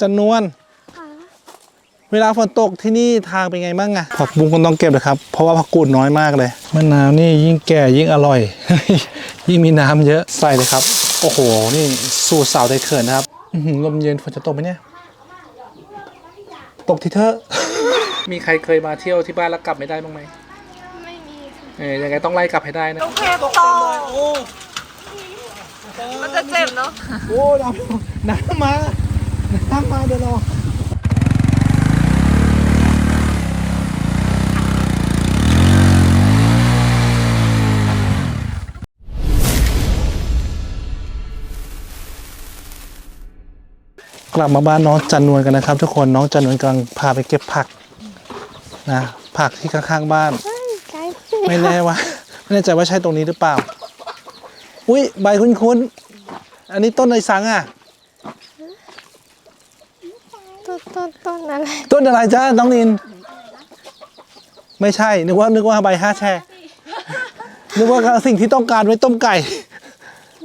จันนวลค่ะเวลาฝนตกที่นี่ทางเป็นไงบ้างอะผักบุ้งคนต้องเก็บเลยครับ เพราะว่าผักกูดน้อยมากเลยมะนาวนี่ยิ่งแก่ยิ่งอร่อย ยิ่งมีน้ำเยอะใส่เลยครับ โอ้โห นี่สูตรสาวไทยเขินนะครับอื้อหือลมเย็นฝนจะตกไหมเนี่ย ตกทีเถอะ มีใครเคยมาเที่ยวที่บ้านแล้วกลับไม่ได้บ้างไหมไม่มีค่ะเออยังไงต้องไล่กลับให้ได้นะต้องแค่ต่อมันจะเจ็บเนาะโอ้น้ำน้ำมา น้ำมาเดี๋ยวรอกลับมาบ้านน้องจันนวลกันนะครับ ทุกคนน้องจันนวลกำลังพาไปเก็บผักนะผักที่ข้างๆบ้านเฮ้ยไกลไม่แน่ว่าไม่แน่ใจว่าใช่ตรงนี้หรือเปล่า อุ้ยใบคุ้นๆอันนี้ต้นในสังอะ ต้ นต้นต้นอะไรต้นอะไรจ้าน้องนิน ไม่ใช่ นึกว่านึกว่าใบห้าแช่นึกว่าสิ่งที่ต้องการไว้ต้มไก่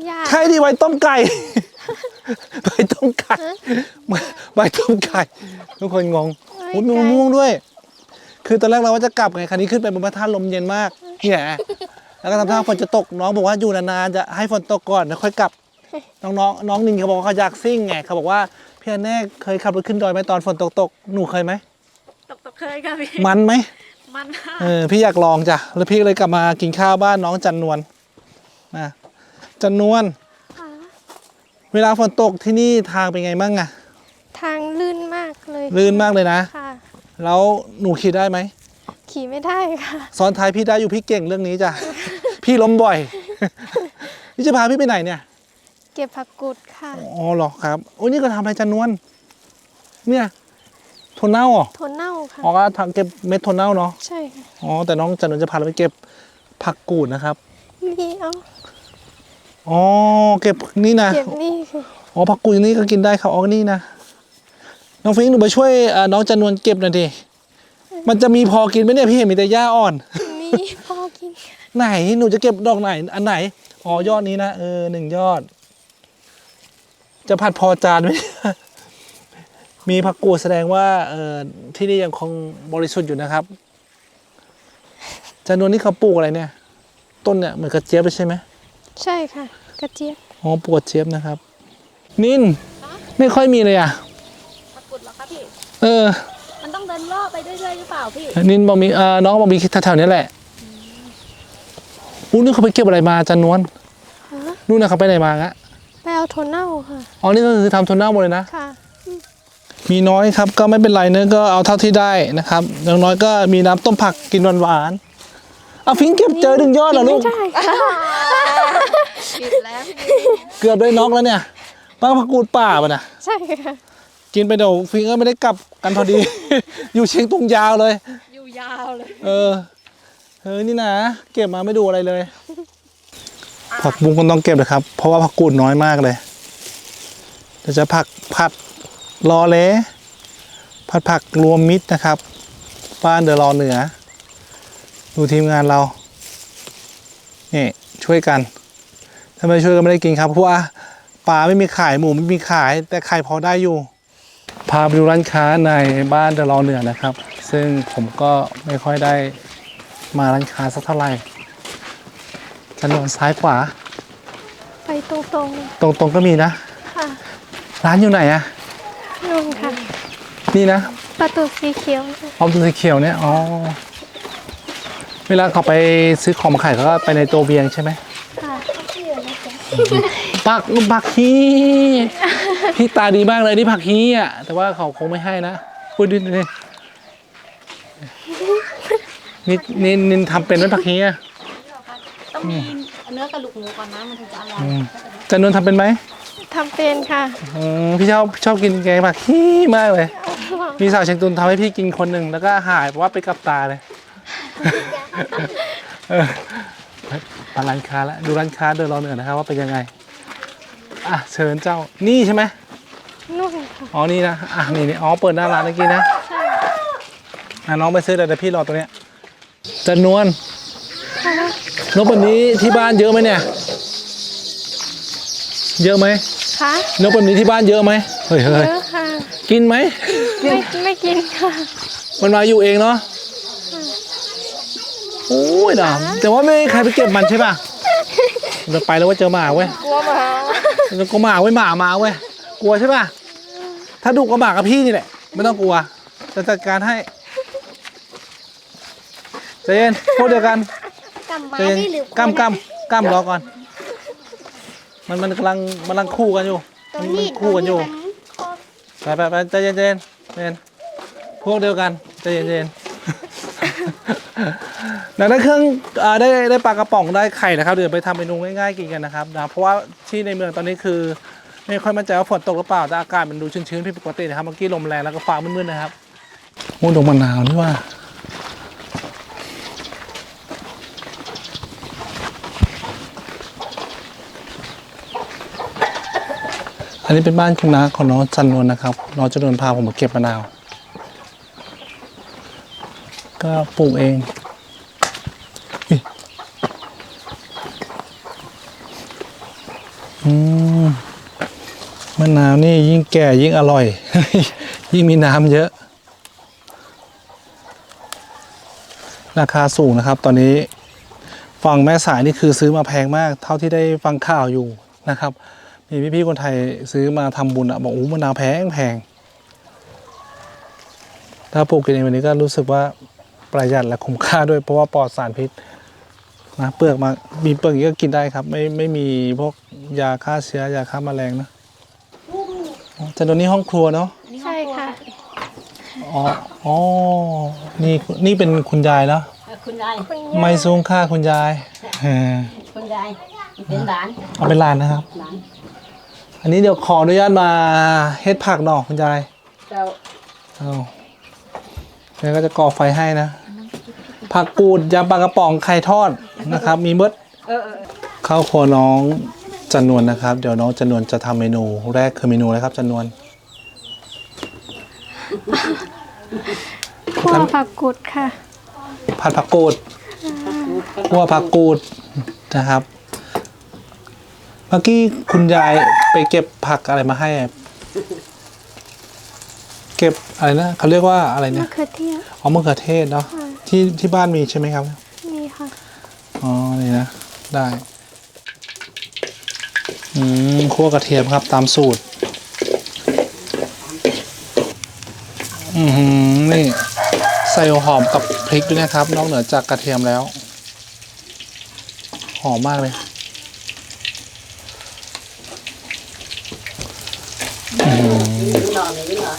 หญ้าใช่ที่ไว้ต้มไก่ใบต้มไก่ใบต้มไก่ทุกคนงงโอ้ยมีมะม่วงด้วย คือตอนแรกเราว่าจะกลับไงคันนี้ขึ้นไปบนพระธาตุลมเย็นมากเนี่ยแล้วก็ทำท่าฝนจะตกน้องบอกว่าอยู่นานๆจะให้ฝนตกก่อนแล้วค่อยกลับ น้องน้องน้องนินเขาบอกว่าเขาอยากซิ่งไงเขาบอกว่าพี่อันแน่เคยขับรถขึ้นดอยไหมตอนฝนตกตกๆหนูเคยไหมตกตกเคยค่ะพี่มันไหมมันมากเออพี่อยากลองจ้ะแล้วพี่ก็เลยกลับมากินข้าวบ้านน้องจันนวลนะจันนวลค่ะเวลาฝนตกที่นี่ทางเป็นไงบ้างอะทางลื่นมากเลยลื่นมากเลยนะค่ะแล้วหนูขี่ได้ไหมขี่ไม่ได้ค่ะซ้อนท้ายพี่ได้อยู่พี่เก่งเรื่องนี้จ้ะพี่ล้มบ่อย นี่จะพาพี่ไปไหนเนี่ย เก็บผักกุดค่ะอ๋อเหรอครับโอ้ยนี่ก็ทำอะไรจันนวลเนี่ยถั่วเน่าเหรอทนเน่าค่ะ อ๋อก็ทำเก็บเม็ดถั่วเน่าเนาะใช่ค่ะอ๋อแต่น้องจันนวลจะพาเราไปเก็บผักกูดนะครับนี่เอาอ๋อเก็บนี่นะเก็บนี่คืออ๋อผักกูดนี่ก็กินได้ครับอ๋อนี่นะน้องฟิงค์หนูไปช่วยเอ่อน้องจันนวลเก็บหน่อยดิมันจะมีพอกินไหมเนี่ยพี่เห็นมีแต่หญ้าอ่อนมีพอกิน ไหนหนูจะเก็บดอกไหนอันไหนอ๋อยอดนี้นะเออหนึ่งยอด จะผัดพอจานไหมมีผักกูดแสดงว่าเออที่นี่ยังคงบริสุทธิ์อยู่นะครับจันนวลนี่เขาปลูกอะไรเนี่ย ต้นเนี่ยเหมือนกระเจี๊ยบเลยใช่ไหมใช่ค่ะ กระเจี๊ยบอ๋อปลูกกระเจี๊ยบนะครับ นินไม่ค่อยมีเลยอะตะกุดเหรอคะพี่ เออ มันต้องเดินล่อไปเรื่อยๆหรือเปล่าพี่ นินบอกมีเอ่อน้องบอกมีแถวๆนี้แหละอู้นี่เขาไปเก็บอะไรมาจันนวลฮะนู่นนะเขาไปไหนมางะ ไปเอาทนเน่าค่ะ อ๋อ นี่ก็คือทำทุนหน้าหมดเลยนะ ค่ะ มีน้อยครับก็ไม่เป็นไรเนื้อะก็เอาเท่าที่ได้นะครับอย่างน้อยก็มีน้ำต้มผักกินหวานๆเอาฟิงเก็บเจอดึงยอดเหรอลูไม่กได้ค่ะผิดแล้วพี่เกือบได้น็อกแล้วเนี่ยบ้างผักกูดป่าป่ะนะใช่ค่ะกินไปเดี๋ยวฟิงก็ไม่ได้กลับกันพอดี อยู่เชียงตุงยาวเลย อยู่ยาวเลย เออเฮ้ยนี่นะ เก็บมาไม่ดูอะไรเลย ผักบุ้งคนต้องเก็บเลยครับ เพราะว่าผักกูดน้อยมากเลยเดี๋ยวจะผักผัดรอเลผัดผักรวมมิตรนะครับ บ้านเดอะรอเหนือ ดูทีมงานเรานี่ช่วยกันถ้าไม่ช่วยก็ไม่ได้กินครับเพราะว่าปลาไม่มีขายหมูไม่มีขาย แต่ไข่พอได้อยู่ พาไปดูร้านค้าในบ้านเดอะรอเหนือนะครับ ซึ่งผมก็ไม่ค่อยได้มาร้านค้าสักเท่าไหร่ ถนนซ้ายขวา ไปตรงตรงๆก็มีนะ ๆค่ะร้านอยู่ไหนอะนู่นค่ะ นี่นะประตูสีเขียวออมตัวสีเขียวเนี่ยอ๋อเวลาเขาไปซื้อของมาขายเขาก็ไปในตัวเวียงใช่ไหมค่ะปักปักฮีพี่ตาดีมากเลยนี่ผักฮีอะแต่ว่าเขาคงไม่ให้นะพูดดินี่นี่นี่นินทำเป็นไหมผักฮีอะ ต้องมีเนื้อกระดูกหมูก่อนนะมันถึงจะอร่อยอืมจันนวลทำเป็นไหมทำเป็นค่ะอืมพี่ชอบชอบกินแกงผักฮีมากเลยมีสาวเชียงตุนทำให้พี่กินคนหนึ่งแล้วก็หายเพราะว่าไปกับตาเลยเออไปร้านค้าแล้วดูร้านค้าเดินรอเหนือนะครับว่าเป็นยังไงอะเชิญเจ้านี่ใช่ไหมนู่นค่ะอ๋อนี่นะอะนี่นี่อ๋อเปิดหน้าร้านเมื่อกี้นะใช่อะน้องไปซื้อเดี๋ยวพี่รอตรงเนี้ยจันนวลค่ะ นกแบบนี้ที่บ้านเยอะไหมเนี่ย เยอะไหมค่ะนกแบบนี้ที่บ้านเยอะไหมเฮ้ยเยเฮ้ยอะค่ะ กินไหมไม่ไม่กินค่ะ มันมาอยู่เองเนาะโอ้ยดำแต่ว่าไม่มีใครไปเก็บมันใช่ป่ะมันจะไปแล้วว่าเจอหมาเว้ยกลัวหมามันจะกลัวหมาเว้ยหมามาเว้ยกลัวใช่ป่ะถ้าดุก็หมากับพี่นี่แหละ ไม่ต้องกลัวจะจัดการให้ใจเย็นพวกเดียวกัน กำไม้ใจเย็นที่หรือกำกำกำรอก่อน มันมันกำลังมันกำลังคู่กันอยู่ตรมังนนี้คู่กันอยู่ตรงมัไปไปไปใจเย็นใจเย็นใจเย็นพวกเดียวกันใจเย็นใจเย็นดังนั้นเครื่องอ่าได้ได้ปลากระป๋องได้ไข่นะครับเดี๋ยวไปทำเมนูง่ายๆกินกันนะครับนะเพราะว่าที่ในเมืองตอนนี้คือ ไม่ค่อยมั่นใจว่าฝนตกหรือเปล่าแต่อากาศมันดูชื้นๆผิดปกตินะครับเมื่อกี้ลมแรงแล้วก็ฟ้ามืดๆนะครับโอ้ดอกมะนาวนี่ว่า นนี้เป็นบ้านคุณน้าของน้องจันนวลนะครับ น้องจันนวลพาผมมาเก็บมะนาว ก็ปลูกเอง อืมมะนาวนี่ยิ่งแก่ยิ่งอร่อย ยิ่งมีน้ำเยอะ ราคาสูงนะครับ ตอนนี้ฝั่งแม่สายนี่คือซื้อมาแพงมาก เท่าที่ได้ฟังข่าวอยู่นะครับ มีพี่ๆคนไทยซื้อมาทำบุญอะบอกโอ้มะนาวแพงแพงถ้าปลูกกินเองวันนี้ก็รู้สึกว่าประหยัดและคุ้มค่าด้วยเพราะว่าปลอดสารพิษนะเปลือกมามีเปลือกอย่างนี้ก็กินได้ครับ ไม่ไม่มีพวกยาฆ่าเชื้อยาฆ่าแมลงนะอ๋อแต่ตัวนี้ห้องครัวเนาะอันนี้ห้อใช่งครัวค่ะอ๋ออ๋อนี่นี่เป็นคุณยายแล้วเอ่อคุณยายคุณไม่ย่าสูงค่าคุณยายเออคุณยายเป็นหลานเอาเป็นลานนะครับหลาน อันนี้เดี๋ยวขออนุญาตมาเฮ็ดผักหน่อคุณยายเจ้าเอาแล้วก็จะก่อไฟให้นะ ผักกูดยำปลากระป๋องไข่ทอดนะครับ มีมดเออเออข้าวครัวน้องจันนวลนะครับ เดี๋ยวน้องจันนวลจะทำเมนูแรกคือเมนูอะไรครับจันนวลคั่วผักกุดค่ะ ผัดผักกูดคั่วผักกูดนะครับ เมื่อกี้คุณยาย ไปเก็บผักอะไรมาให้อะเก็บอะไรนะเขาเรียกว่าอะไรมะเนี่ยเขือเทศ อ๋อมะเขือเทศเนาะค่ะ ที่ที่บ้านมีใช่ไหมครับ นี่ค่ะ อ๋อ นี่นะ ได้ อืมคั่วกระเทียมครับตามสูตร อือหือนี่ ใส่หัวหอมกับพริกด้วยนะครับ นอกเหนือจากกระเทียมแล้ว หอมมากเลยอื้อหื อ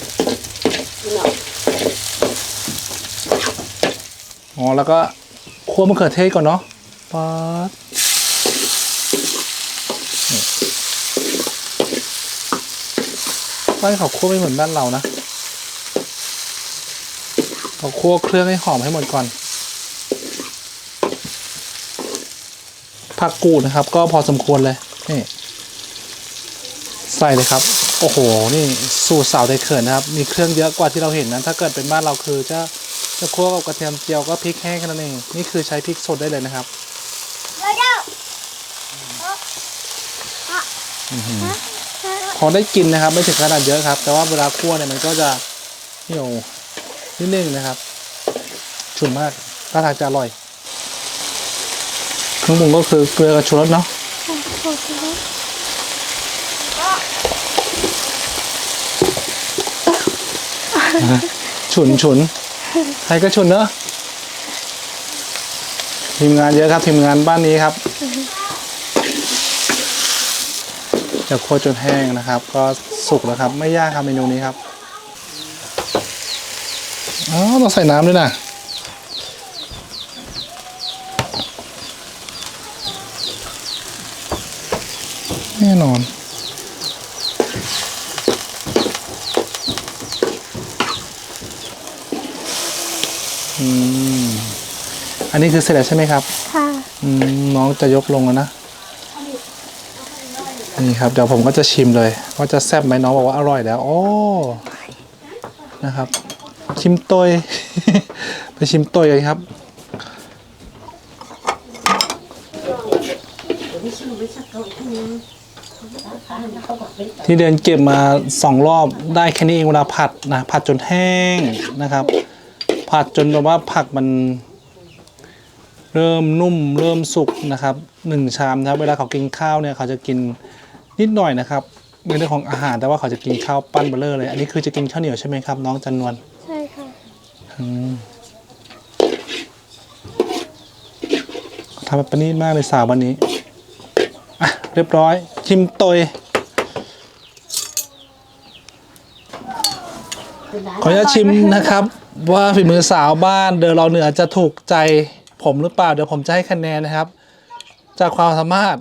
อ๋อแล้วก็คั่วมะเขือเทศก่อนเนาะป๊าดนี่บ้านเขาคั่วไม่เหมือนบ้านเรานะเขาคั่วเครื่องให้หอมให้หมดก่อน ผักกูดนะครับ ก็พอสมควรเลยนี่ใส่เลยครับ โอ้โห นี่สูตรสาวไทยเขินนะครับ มีเครื่องเยอะกว่าที่เราเห็นนะ ถ้าเกิดเป็นบ้านเราคือจะจะคั่วกับกระเทียมเจียวก็พริกแห้งแค่นั้นเอง นี่คือใช้พริกสดได้เลยนะครับพอได้กินนะครับ ไม่ถึงขนาดเยอะครับ แต่ว่าเวลาคั่วเนี่ยมันก็จะเหี่ยวนิดนึงนะครับ ฉุนมากถ้าทางจะอร่อยเครื่องปรุงก็คือเกลือกับชูรสเนาะ ค่ะโอเคแล้ว ฉุนฉุนใครก็ฉุนเนอะทีมงานเยอะครับทีมงานบ้านนี้ครับจะคั่วจนแห้งนะครับ ก็สุกแล้วครับ ไม่ยากครับเมนูนี้ครับอ๋อต้องใส่น้ำด้วยนะแน่นอน อืมอันนี้คือเสร็จแล้วใช่ไหมครับค่ะอืมน้องจะยกลงแล้วนะ นี่ครับ เดี๋ยวผมก็จะชิมเลยว่าจะแซ่บไหมน้องบอกว่าอร่อยแล้ว โอ้นะครับ ชิมตัวไปชิมตัวกันครับเดี๋ยวนี้ชิมไปสักเกาอีกทีนึงที่เดินเก็บมาสองรอบได้แค่นี้เองเวลาผัดนะผัดจนแห้งนะครับ ผัดจนแบบว่าผักมันเริ่มนุ่มเริ่มสุกนะครับหนึ่งชามนะครับ เวลาเขากินข้าวเนี่ยเขาจะกินนิดหน่อยนะครับในเรื่องของอาหารแต่ว่าเขาจะกินข้าวปั้นเบลเลอร์เลย อันนี้คือจะกินข้าวเหนียวใช่ไหมครับ น้องจันนวลใช่ค่ะอืมทำแบบประณีตมากเลยสาววันนี้อะเรียบร้อย ชิมโตยขออนุญาตชิมนะครับ ว่าฝีมือสาวบ้านเดอเราเหนือจะถูกใจผมหรือเปล่า เดี๋ยวผมจะให้คะแนนนะครับ จากความสามารถ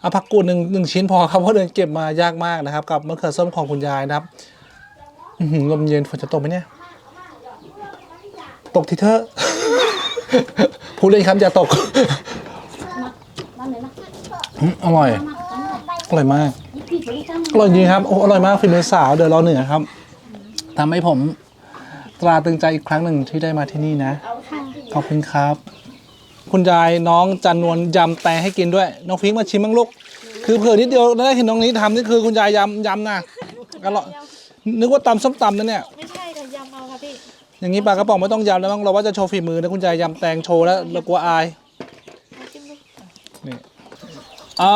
เอาผักกูดหนึ่งหนึ่งชิ้นพอครับเพราะเดินเก็บมายากมากนะครับ กับมะเขือส้มของคุณยายนะครับลมเย็นฝนจะตกไหมเนี่ย ตกทีเถอะพูดเล่นครับอย่าตกอร่อยอร่อยมากอร่อยจริงครับโอ้อร่อยมากฝีมือสาวเดี๋ยวรอเหนือครับทำให้ผม ตราตรึงใจอีกครั้งหนึ่งที่ได้มาที่นี่นะ ขอบคุณครับ คุณยายน้องจันนวลยำแตงให้กินด้วย น้องฟิงค์มาชิมบ้างลูก คือเผื่อนิดเดียวได้เห็นน้องนี้ทำนี่คือคุณยายยำยำนะอร่อยนึกว่าตำส้มตำนะเนี่ย ไม่ใช่ค่ะยำเอาค่ะพี่อย่างนี้ปลากระป๋องไม่ต้องยำแล้วมั้งเราว่าจะโชว์ฝีมือนะคุณยายยำแตงโชว์แล้วเรากลัวอายนี่อื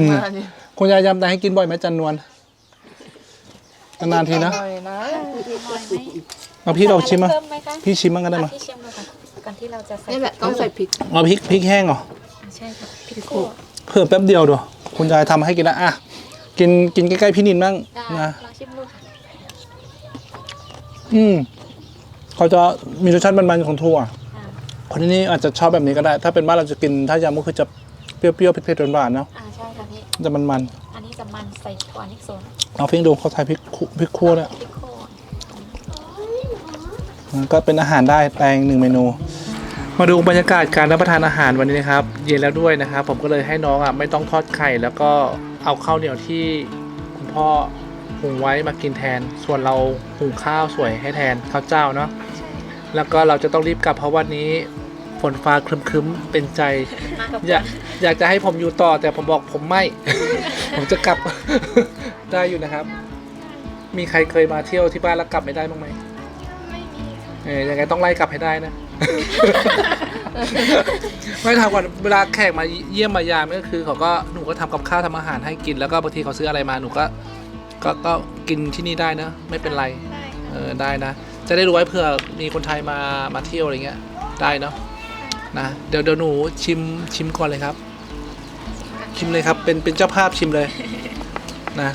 มคุณยายยำแตงให้กินบ่อยไหมจันนวล นานๆทีนะอร่อยไหมเอาพี่เราชิมมั้งเพิ่มไหมคะพี่ชิมมั้งก็ได้อะมั้งพี่ชิมดูค่ะก่อนที่เราจะใส่นี่แหละต้องใส่พริกเอาพริกพริกแห้งเหรออะใช่ค่ะพริกคั่วเพิ่มแป๊บเดียวดูคุณยายทำให้กินแล้วอะกินกินใกล้ๆพี่นินบ้างได้นะ ลองชิมดูค่ะอืมเขาจะมีรสชาติมันๆของถั่ว อะคนที่นี่อาจจะชอบแบบนี้ก็ได้ ถ้าเป็นบ้านเราจะกินถ้ายำก็คือจะเปรี้ยวๆเผ็ดๆหวานๆเนาะอ่าใช่ค่ะพี่ จะมันอั นนี้จะมันใส่ถั่วนิกโซนๆเอาฟิงดูเขาใส่พริกคั่วพริกคั่วเนี่ยพริกคั่วก็เป็นอาหารได้แตงหนึ่งเมนู มาดูบรรยากาศการรับประทานอาหารวันนี้นะครับ เย็นแล้วด้วยนะครับ ผมก็เลยให้น้องอะไม่ต้องทอดไข่ แล้วก็เอาข้าวเหนียวที่คุณพ่อหุงไว้มากินแทน ส่วนเราหุงข้าวสวยให้แทนข้าวเจ้าเนาะแล้วก็เราจะต้องรีบกลับเพราะวันนี้ ฝนฟ้าครึมๆเป็นใจมากับอยากอยากจะให้ผมอยู่ต่อแต่ผมบอกผมไม่ ผมจะกลับ ได้อยู่นะครับ มีใครเคยมาเที่ยวที่บ้านแล้วกลับไม่ได้บ้างไหมเออยังไงต้องไล่กลับให้ได้นะ ไม่ทำก่อนเวลาแขกมาเยี่ยมมายามก็คือเขาก็หนูก็ทำกับข้าวทำอาหารให้กินแล้วก็บางทีเขาซื้ออะไรมาหนูก็ ก็ก็กินที่นี่ได้นะไม่เป็นไรได้เออได้นะ จะได้รู้ไว้เผื่อมีคนไทยมามาเที่ยวอะไรเงี้ยได้เนาะ นะเดี๋ยวเดี๋ยวหนูชิมชิมก่อนเลยครับ ชิมเลยครับเป็นเป็นเจ้าภาพชิมเลยนะ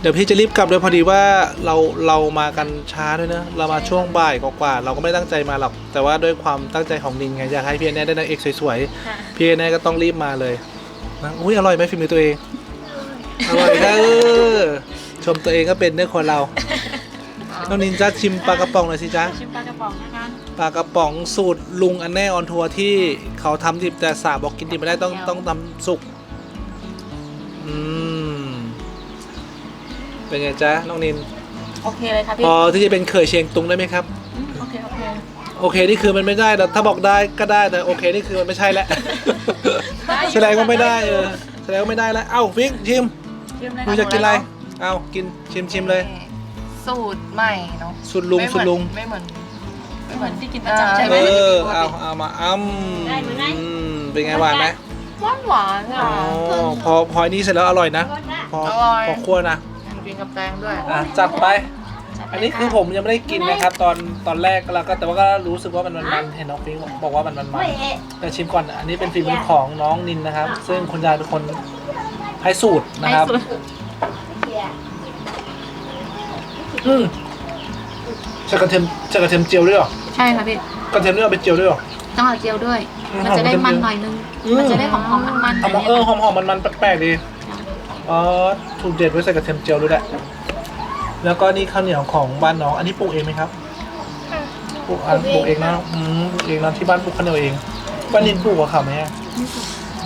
เดี๋ยวพี่จะรีบกลับเลยพอดีว่าเราเรามากันช้าด้วยนะเรามาช่วงบ่ายกว่าๆเราก็ไม่ได้ตั้งใจมาหรอกแต่ว่าด้วยความตั้งใจของนินไงอยากให้พี่แน่ได้นางเอกสวยค่ะๆพี่แน่ก็ต้องรีบมาเลยนะอุ้ยอร่อยไหมฝีมือตัวเองอร่อยนะเออชมตัวเองก็เป็นเนื้อคนเราน้องนินจ้าชิมปลากระป๋องหน่อยสิจ้าชิมปลากระป๋องนะคะปลากระป๋องสูตรลุงอันแน่ออนทัวร์ที่เขาทำดิบแต่สาบอกกินดิบไม่ได้ต้องต้องทำสุก อืม เป็นไงจ๊ะน้องนิน โอเคเลยค่ะพี่พอที่จะเป็นเขยเชียงตุงได้ไหมครับอืมโอเคโอเคโอเคนี่คือมันไม่ได้แต่ถ้าบอกได้ก็ได้แต่โอเคนี่คือมันไม่ใช่แล้วแสดงว่าไม่ได้เออแสดงว่าไม่ได้แล้ว เอ้าฟิกชิมชิมเลยดูค่ะจะกินอะไร เอ้ากินชิมชิมเลย สูตรใหม่เนาะสูตรลุงไม่เหสูมืตอนรลุง ไม่เหมือน ไม่เหมือนที่กินประจำใช่ไหมเออเอาเอามาอ้ำได้ไหมได้อืมเป็นไงหวานไหมหวานหวานๆอ๋อะอพอพออันนี้เสร็จแล้วอร่อยนะ พออร่อยพอคั่วนะกินกับแตงด้วยอะจัดไป อันนี้คือผมยังไม่ได้กินนะครับ ตอนตอนแรกแล้วก็แต่ว่าก็รู้สึกว่ามันมันๆเห็นน้องฟิงค์บอกว่ามันมันมันแต่ชิมก่อนอันนี้เป็นฝีมือของน้องนินนะครับ ซึ่งคุณยายเป็นคนให้สูตรนะครับให้สูตรอืมใช่กระเทียมใช่กระเทียมเจียวด้วยเหรอ ใช่ค่ะพี่กระเทียมนี่เอาไปเจียวด้วยเหรอ ต้องเอาเจียวด้วย อืมมันจะได้มันหน่อยนึง อืม มันจะได้หอมๆมันๆเอามาเออหอมหอมมันมันๆแปลกๆดีอ๋อถูกเด็ดไว้ใส่กระเทียมเจียวด้วยแหละแล้วก็นี่ข้าวเหนียวของบ้านน้องอันนี้ปลูกเองไหมครับปลูกอันปลูกเองนะอืมปลูกเองนะที่บ้านปลูกข้าวเหนียวเองป้านินปลูกกับเขาไหมอะ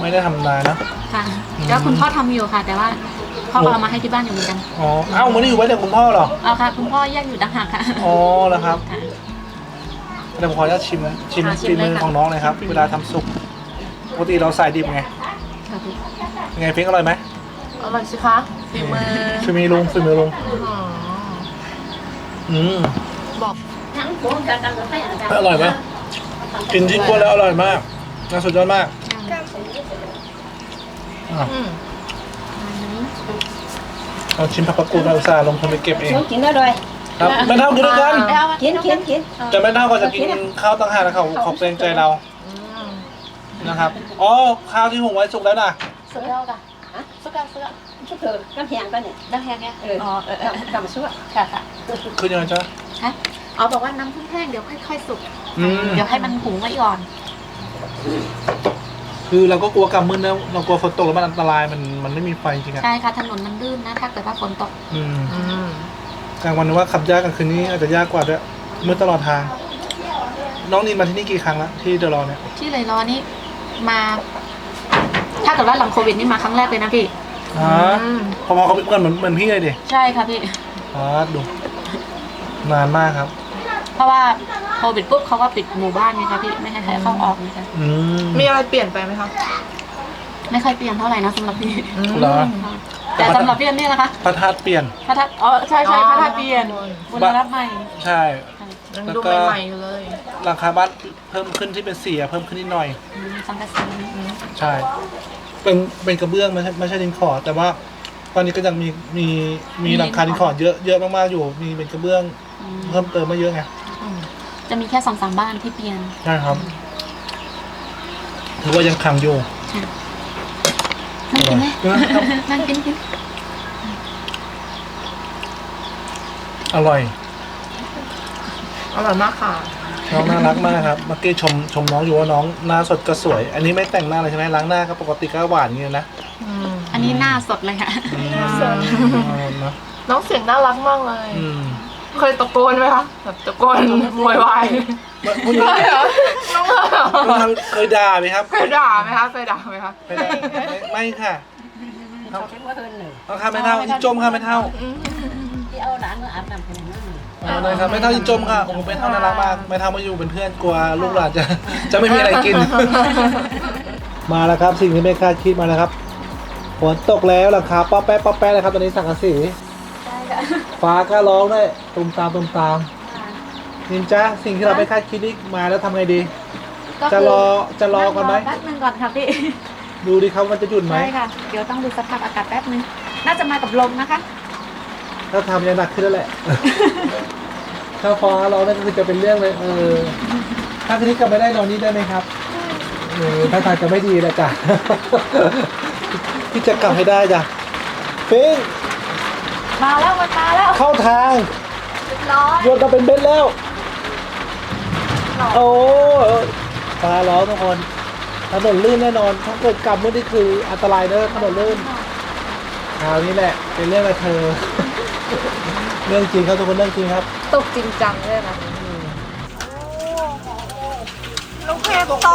ไม่ได้ทำนานะ ค่ะแล้วคุณพ่อทำอยู่ค่ะ แต่ว่าพ่อก็เอามาให้ที่บ้านอยู่เหมือนกันอ๋อเอ้าวันนี้อยู่ไว้แต่คุณพ่อเหรอเอาค่ะ คุณพ่อแยกอยู่ต่างหากค่ะอ๋อแล้วครับ ค่ะ เดี๋ยวผมขออนุญาตชิมชิมค่ะชิฝีมเลยมือค่ะ ของน้องเลยครับ เวลาทำซุปปกติเราใส่ดิบไงค่ะพี่ยังไงฟิงอร่อยไหมอร่อยสิคะฝีมือฝีมือลุงฝีมือลุงอื้อหืออืมบอกอร่อยไหมกินชิ้นกล้วยแล้วอร่อยมากน่าสุดยอดมากอะอืมเอาชิ้นผักประกูดมาอุตส่าห์ลงทุนไปเก็บเอง กินได้ด้วย ครับแม่เท่ากินด้วยกัน กินกินกินแต่แม่เท่าก็จะกินข้าวต่างหากนะเขาเขาเกรงใจเราอืมนะครับอ๋อข้าวที่หุงไว้สุกแล้วนะสุดยอดอะสุดยอดสุดยอดชุดเธอน้ำแข็งก็เนี่ยน้ำแห้งไงเอออ๋อเออเออทำชุดค่ะค่ะคือยังไงจ๊ะฮะอ๋อบอกว่าน้ำเพิ่งแห้งเดี๋ยวค่อยๆสุกอืมเดี๋ยวให้มันหุงไว้ก่อน คือเราก็กลัวกำมืดนะเรากลัวฝนตกแล้วมันอันตรายมันมันไม่มีไฟจริงอะใช่ค่ะถนนมันลื่นนะถ้าเกิดว่าฝนตก อืมอืม กลางวันนึกว่าขับยากกลางคืนนี้อาจจะยากกว่าด้วยมืดตลอดทาง น้องนินมาที่นี่กี่ครั้งแล้วที่เดอะรอเนี่ยที่เลยรอนี่มา ถ้าเกิดว่าหลังโควิดนี่มาครั้งแรกเลยนะพี่ อ๋อพอๆเขาเหมือนเหมือนเหมือนพี่เลยดิใช่ค่ะพี่ อ๋อดูนานมากครับ เพราะว่าโควิดปุ๊บเขาก็ปิดหมู่บ้านไงคะพี่ไม่ให้ใครเข้าออกนะคะอืมมีอะไรเปลี่ยนไปไหมคะไม่ค่อยเปลี่ยนเท่าไหร่นะสำหรับพี่ เหรอ แต่สำหรับพี่นี่นะคะพระธาตุเปลี่ยน พระธาตุอ๋อใช่ใช่พระธาตุเปลี่ยนบุญรับใหม่ใช่ ยังแล้วดูก็ใหม่ๆอยู่เลยราคาบ้านเพิ่มขึ้นที่เป็นเสียเพิ่มขึ้นนิดหน่อยอืมสังกะสีใช่ เป็นเป็นกระเบื้องไม่ใช่ไม่ใช่ดินขอ แต่ว่าตอนนี้ก็ยังมีมีมีหลังคาดินขอเยอะเยอะมากๆอยู่ มีเป็นกระเบื้องอืมเพิ่มเติมมาเยอะไงจะมีแค่สองสามบ้านที่เปลี่ยนใช่ครับ ถือว่ายังขังอยู่ นั่งกินไหมครับนั่งกินกินอร่อย อร่อยมากค่ะ น้องน่ารักมากครับ เมื่อกี้ชมชมน้องอยู่ว่าน้องหน้าสดก็สวย อันนี้ไม่แต่งหน้าเลยใช่ไหมล้างหน้าก็ปกติก็หวานอย่างนี้นะอืมอันนี้หน้าสดเลยค่ะอืมเนอะน้องเสียงน่ารักมากเลย อืม เคยตะโกนไหมคะแบบตะโกนโวยวาย คุณเคยเหรอน้องเหรอคุณทำเคยด่าไหมครับ เคยด่าไหมคะเคยด่าไหมคะไม่ได้ไม่ไม่ค่ะเขาคิดว่าเธอหนึ่งเอาค่ะไม่เท่าอินจมค่ะไม่เท่าที่เอาหลานมาอาบน้ำคนนั้นเอาเลยครับไม่เท่าอินจมค่ะโอ้โหไม่เท่าน่ารักมากไม่เท่ามาอยู่เป็นเพื่อนกลัวลูกหลานจะจะไม่มีอะไรกิน มาแล้วครับสิ่งที่ไม่คาดคิดมาแล้วครับฝนตกแล้วราคาป๊อปแป๊ะป๊อปแป๊ะเลยครับตอนนี้สังกะสีฟ้าก็ร้องด้วยตุมตามตุมตาม นินจ้าสิ่งที่เราไม่คาดคิดนี่มาแล้วทำไงดีจะรอจะรอก่อนไหมแป๊บนึงก่อนค่ะพี่ดูดิครับมันจะหยุดไหม ใช่ค่ะ เดี๋ยวต้องดูสภาพอากาศแป๊บนึง น่าจะมากับลมนะคะ ถ้าทำยังหนักขึ้นแล้วแหละ ถ้าฟ้าร้องนั่นก็คือจะเป็นเรื่องเลย เออ ถ้าคืนนี้กลับไม่ได้นอนนี้ได้ไหมครับเออถ้าทางจะไม่ดีแล้วจ้ะ พี่จะกลับให้ได้จ้ะฟิงมาแล้วมันมาแล้วเข้าทางเรียบร้อย โยนมาเป็นเบ็ดแล้ว โอ้ฟ้าร้องทุกคนถนนลื่นแน่นอน ถ้าเกิดกลับเมื่อนี่คืออันตรายเนอะถนนลื่นคราวนี้แหละ เป็นเรื่องกับเธอ เรื่องจริงครับทุกคนเรื่องจริงครับ ตกจริงจังเลยนะลูกเพชรโต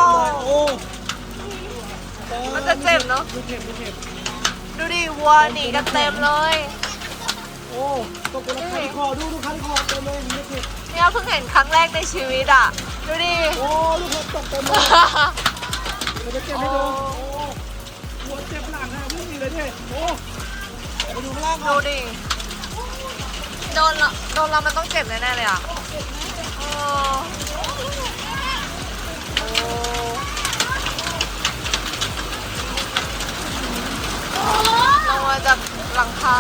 มันจะเจ็บเนาะดูดิวัวหนีกันเต็มเลย โอ้ตกเป็นคันคอดูดูคันคอเต็มเลยนี่เห็ดเนี่ยเพิ่งเห็นครั้งแรกในชีวิตอะ ดูดิ โอ้ลูกเห็ดตกเต็มเลยเราจะเก็บให้ดูโอ้หัวเจ็บหลังอะวิ่งหนีเลยเท่โอ้ไปดูข้างล่างก่ดูอนดิ โดนละโดนเรามันต้องเจ็บแน่ๆเลยอะโอ้ลงมาจากหลังคา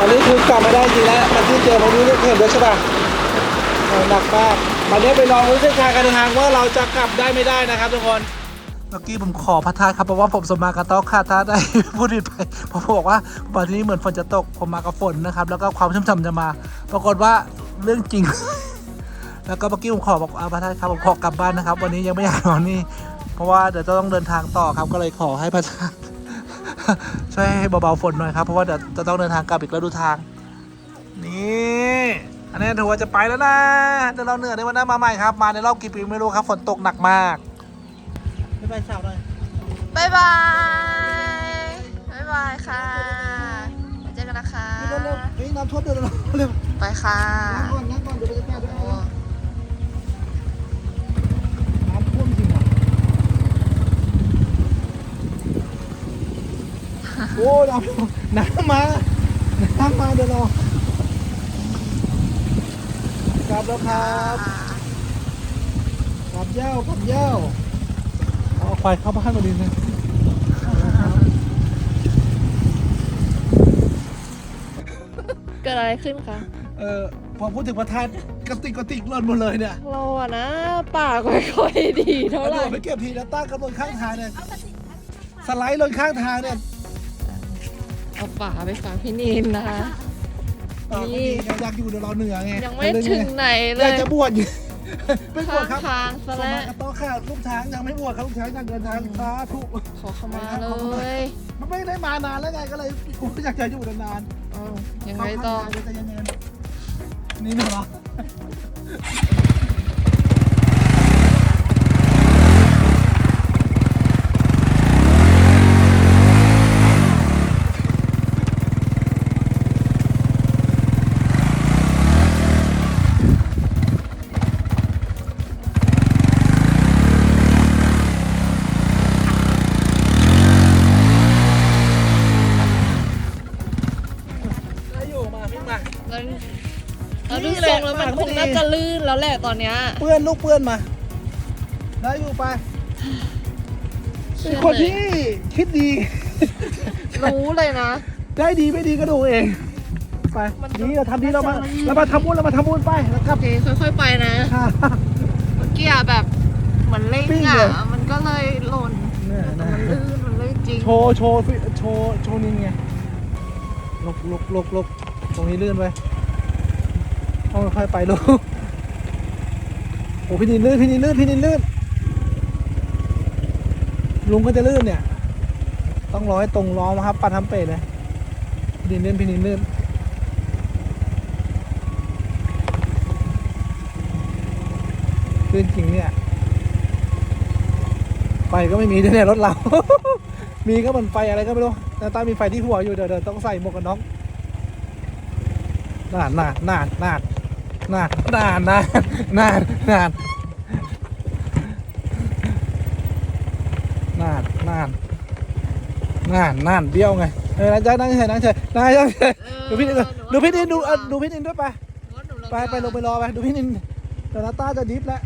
อันนี้คือกลับไม่ได้จริงแล้วมันที่เจอพวกนี้ลูกเห็ดด้วยใช่ป่ะหนักมากวันนี้ไปลองรู้เส้นทางการเดินทางว่าเราจะกลับได้ไม่ได้นะครับทุกคนเมื่อกี้ผมขอพระทายครับเพราะว่าผมสมมากับโต๊ะค่ะถ้าได้พูดผิดไปเพราะผมบอกว่าวันที่นี้เหมือนฝนจะตกผมมากับฝนนะครับ แล้วก็ความชุ่มฉ่ำจะมา ปรากฏว่าเรื่องจริง แล้วก็เมื่อกี้ผมขอบอกอาพระทายครับผมขอกลับบ้านนะครับ วันนี้ยังไม่อยากนอนนี่ เพราะว่าเดี๋ยวจะต้องเดินทางต่อครับก็เลยขอให้พระทาย ช่วยให้เบาๆฝนหน่อยครับ เพราะว่าเดี๋ยวจะต้องเดินทางกลับอีกแล้วดูทาง นี่อันนี้ถือว่าจะไปแล้วนะเดี๋ยวเราเหนื่อยในวันหน้ามาใหม่ครับ มาในรอบกี่ปีไม่รู้ครับ ฝนตกหนักมากไม่ไปสาวหน่อยบายบายบายบายค่ะไว้เจอกันนะคะเร็วๆเฮ้ยน้ำท่วมเร็วๆเร็วไปค่ะๆนั่งก่อนนั่งก่อนเดี๋ยวไปจะแก้ด้วย โอ้น้ำน้ำมาน้ำมาเดี๋ยวรอกลับแล้วครับกลับเย้ากลับเย้าเอาควายเข้าบ้านมาดินะเกิดอะไรขึ้นคะเออพอพูดถึงประธานกระติกกระติกหล่นหมดเลยเนี่ยเราอะนะป่ากค่อยๆดีเท่าเอาไหเดี๋ร่ยวไปเก็บทีนะตั้งกระบนข้างทางเนี่ยสไลด์ลงข้างทางเนี่ย เอาป่าไปฝากพี่นินนะคะเออไม่ดีไงอยากอยู่เดี๋ยวเราเหนือไงยังไม่ถึงไหนเลอยากยจะบวชอยู่ ไม่บวข้าชงครับทางซะสแล้วมัครกระโต๊ะค่ะลูกช้างยังไม่บวชครับลูกช้างยังเดินทางสาธุขอเข้ามาเลยมันไม่ได้มานานแล้วไงก็เลยกูอยากจะอยู่นานอ้าวยังๆไงต่อ เข้าข้างทางเลยใจเย็นๆนี่เหรอ แล้วแหละตอนเนี้ยเปื้อนลูกเปื้อนมา ได้อยู่ไปเป็นคนที่คิดดี รู้เลยนะ ได้ดีไม่ดีก็ดูเอง ไปมันนี่เราทำดีเรามาเรามาทำบุญเรามาทำบุญไปแล้วกลับโอเคค่อยๆไปนะค่ะเมื่อกี้อะแบบเหมือนเล่งปิ้งอะเลยมันก็เลยหล่นเนี่ยแต่นะมันลื่นมันลื่นจริงโชว์โชว์ฟิโชว์โชว์นินไงลกลกลกลกตรงนี้ลื่นไปต้องค่อยๆไปลูกโอ้พี่นินลื่นพี่นินลื่นพี่นินลื่นลุงก็จะลื่นเนี่ย ต้องร้อยตรงล้อมครับปัดทำเป็ดเลยพี่นินลื่นพี่นินลื่นลื่นจริงเนี่ย ไฟก็ไม่มีด้วยเนี่ยรถเรา มีก็มันไฟอะไรก็ไม่รู้แต่ตามีไฟที่หัวอยู่เดี๋ยวเดี๋ยวต้องใส่หมวกกันน็อกนานนานนานนาน นานนานนานนานนานนานนานนานนานเบี้ยวไงเออนั่งเฉยนั่งเฉยนั่งเฉยนั่งเฉยดูพี่นินดูพี่นินดูดูพี่นินด้วยไปไปไปลงไปรอไปดูพี่นินเดี๋ยวนาต้าจะดิฟแล้ว